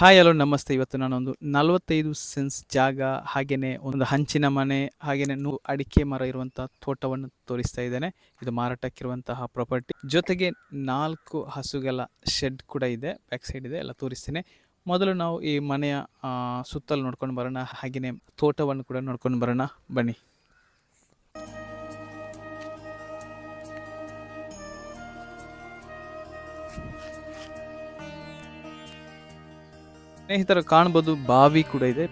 Hi hello ನಮಸ್ತೆ. ಇವತ್ತು ನಾನೊಂದು ನಲವತ್ತೈದು ಸೆನ್ಸ್ ಜಾಗ ಹಾಗೆಯೇ ಒಂದು ಹಂಚಿನ ಮನೆ ಹಾಗೆಯೇ ನೂ ಅಡಿಕೆ ಮರ ಇರುವಂತಹ ತೋಟವನ್ನು ತೋರಿಸ್ತಾ ಇದ್ದೇನೆ. ಇದು ಮಾರಾಟಕ್ಕಿರುವಂತಹ ಪ್ರಾಪರ್ಟಿ ಜೊತೆಗೆ ನಾಲ್ಕು ಹಸುಗಳ ಶೆಡ್ ಕೂಡ ಇದೆ ಬ್ಯಾಕ್ ಸೈಡ್ ಇದೆ, ಎಲ್ಲ ತೋರಿಸ್ತೇನೆ. ಮೊದಲು ನಾವು ಈ ಮನೆಯ ಸುತ್ತಲು ನೋಡ್ಕೊಂಡು ಬರೋಣ ಹಾಗೆಯೇ ತೋಟವನ್ನು ಕೂಡ ನೋಡ್ಕೊಂಡು ಬರೋಣ. ಬನ್ನಿ. ಸ್ನೇಹಿತರು ಕಾಣ್ಬೋದು ಬಾವಿ ಕೂಡ ಇದೆ.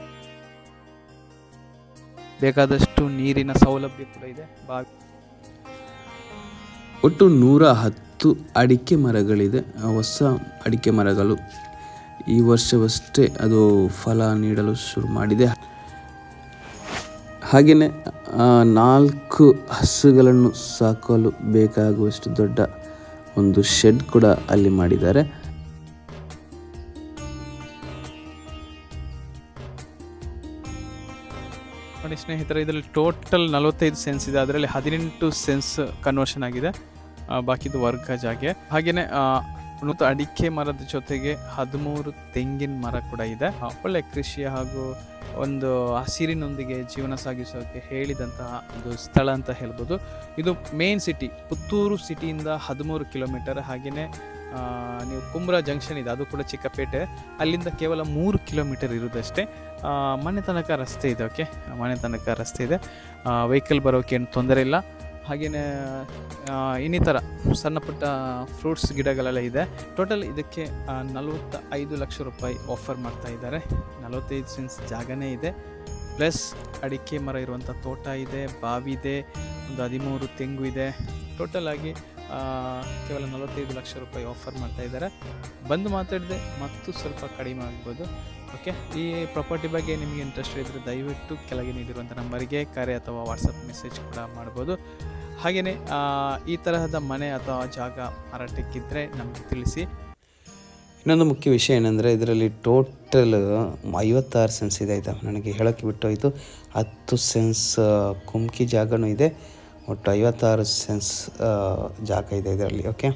ಬೇಕಾದಷ್ಟು ನೀರಿನ ಸೌಲಭ್ಯ ಕೂಡ ಇದೆ. ಬಾವಿ. ಒಟ್ಟು ನೂರ ಹತ್ತು ಅಡಿಕೆ ಮರಗಳಿದೆ. ಹೊಸ ಅಡಿಕೆ ಮರಗಳು ಈ ವರ್ಷವಷ್ಟೇ ಅದು ಫಲ ನೀಡಲು ಶುರು ಮಾಡಿದೆ. ಹಾಗೆಯೇ ನಾಲ್ಕು ಹಸುಗಳನ್ನು ಸಾಕಲು ಬೇಕಾಗುವಷ್ಟು ದೊಡ್ಡ ಒಂದು ಶೆಡ್ ಕೂಡ ಅಲ್ಲಿ ಮಾಡಿದ್ದಾರೆ. ನೋಡಿ ಸ್ನೇಹಿತರೆ ಇದರಲ್ಲಿ ಟೋಟಲ್ ನಲವತ್ತೈದು ಸೆನ್ಸ್ ಇದೆ. ಅದರಲ್ಲಿ ಹದಿನೆಂಟು ಸೆನ್ಸ್ ಕನ್ವರ್ಷನ್ ಆಗಿದೆ. ಬಾಕಿದು ವರ್ಗ ಜಾಗೆ. ಹಾಗೇನೆ ಆ, ಮತ್ತು ಅಡಿಕೆ ಮರದ ಜೊತೆಗೆ ಹದಿಮೂರು ತೆಂಗಿನ ಮರ ಕೂಡ ಇದೆ. ಒಳ್ಳೆ ಕೃಷಿ ಹಾಗೂ ಒಂದು ಹಸಿರಿನೊಂದಿಗೆ ಜೀವನ ಸಾಗಿಸೋಕೆ ಹೇಳಿದಂತಹ ಒಂದು ಸ್ಥಳ ಅಂತ ಹೇಳ್ಬೋದು. ಇದು ಮೇನ್ ಸಿಟಿ ಪುತ್ತೂರು ಸಿಟಿಯಿಂದ ಹದಿಮೂರು ಕಿಲೋಮೀಟರ್ ಹಾಗೆಯೇ ನೀವು ಕುಂಬ್ರಾ ಜಂಕ್ಷನ್ ಇದೆ, ಅದು ಕೂಡ ಚಿಕ್ಕಪೇಟೆ. ಅಲ್ಲಿಂದ ಕೇವಲ ಮೂರು ಕಿಲೋಮೀಟರ್ ಇರೋದಷ್ಟೇ ಮನೆ ತನಕ ರಸ್ತೆ ಇದೆ ಓಕೆ ಮನೆ ತನಕ ರಸ್ತೆ ಇದೆ. ವೆಹಿಕಲ್ ಬರೋಕೆ ಏನು ತೊಂದರೆ ಇಲ್ಲ. ಹಾಗೆಯೇ ಇನ್ನಿತರ ಸಣ್ಣ ಪುಟ್ಟ ಫ್ರೂಟ್ಸ್ ಗಿಡಗಳೆಲ್ಲ ಇದೆ. ಟೋಟಲ್ ಇದಕ್ಕೆ ನಲವತ್ತ ಐದು ಲಕ್ಷ ರೂಪಾಯಿ ಆಫರ್ ಮಾಡ್ತಾ ಇದ್ದಾರೆ. ನಲವತ್ತೈದು ಸೆನ್ಸ್ ಜಾಗನೇ ಇದೆ. ಪ್ಲಸ್ ಅಡಿಕೆ ಮರ ಇರುವಂಥ ತೋಟ ಇದೆ ಬಾವಿ ಇದೆ ಒಂದು ಹದಿಮೂರು ತೆಂಗು ಇದೆ. ಟೋಟಲ್ ಆಗಿ ಕೇವಲ ನಲವತ್ತೈದು ಲಕ್ಷ ರೂಪಾಯಿ ಆಫರ್ ಮಾಡ್ತಾ ಇದ್ದಾರೆ. ಬಂದು ಮಾತಾಡಿದೆ ಮತ್ತು ಸ್ವಲ್ಪ ಕಡಿಮೆ ಆಗ್ಬೋದು. ಓಕೆ ಈ ಪ್ರಾಪರ್ಟಿ ಬಗ್ಗೆ ನಿಮಗೆ ಇಂಟ್ರೆಸ್ಟ್ ಇದ್ದರೆ ದಯವಿಟ್ಟು ಕೆಳಗೆ ನೀಡಿರುವಂಥ ನಂಬರಿಗೆ ಕರೆ ಅಥವಾ ವಾಟ್ಸಪ್ ಮೆಸೇಜ್ ಕೂಡ ಮಾಡ್ಬೋದು. ಹಾಗೆಯೇ ಈ ತರಹದ ಮನೆ ಅಥವಾ ಜಾಗ ಮಾರಾಟಕ್ಕಿದ್ದರೆ ನಮಗೆ ತಿಳಿಸಿ. ಇನ್ನೊಂದು ಮುಖ್ಯ ವಿಷಯ ಏನಂದರೆ ಇದರಲ್ಲಿ ಟೋಟಲ್ ಐವತ್ತಾರು ಸೆನ್ಸ್ ಇದೆ ಆಯಿತಾ? ನನಗೆ ಹೇಳೋಕ್ಕೆ ಬಿಟ್ಟೋಯಿತು. ಹತ್ತು ಸೆನ್ಸ್ ಕುಮ್ಕಿ ಜಾಗನೂ ಇದೆ. ಒಟ್ಟು ಐವತ್ತಾರು ಸೆನ್ಸ್ ಜಾಗ ಇದೆ ಇದರಲ್ಲಿ ಓಕೆ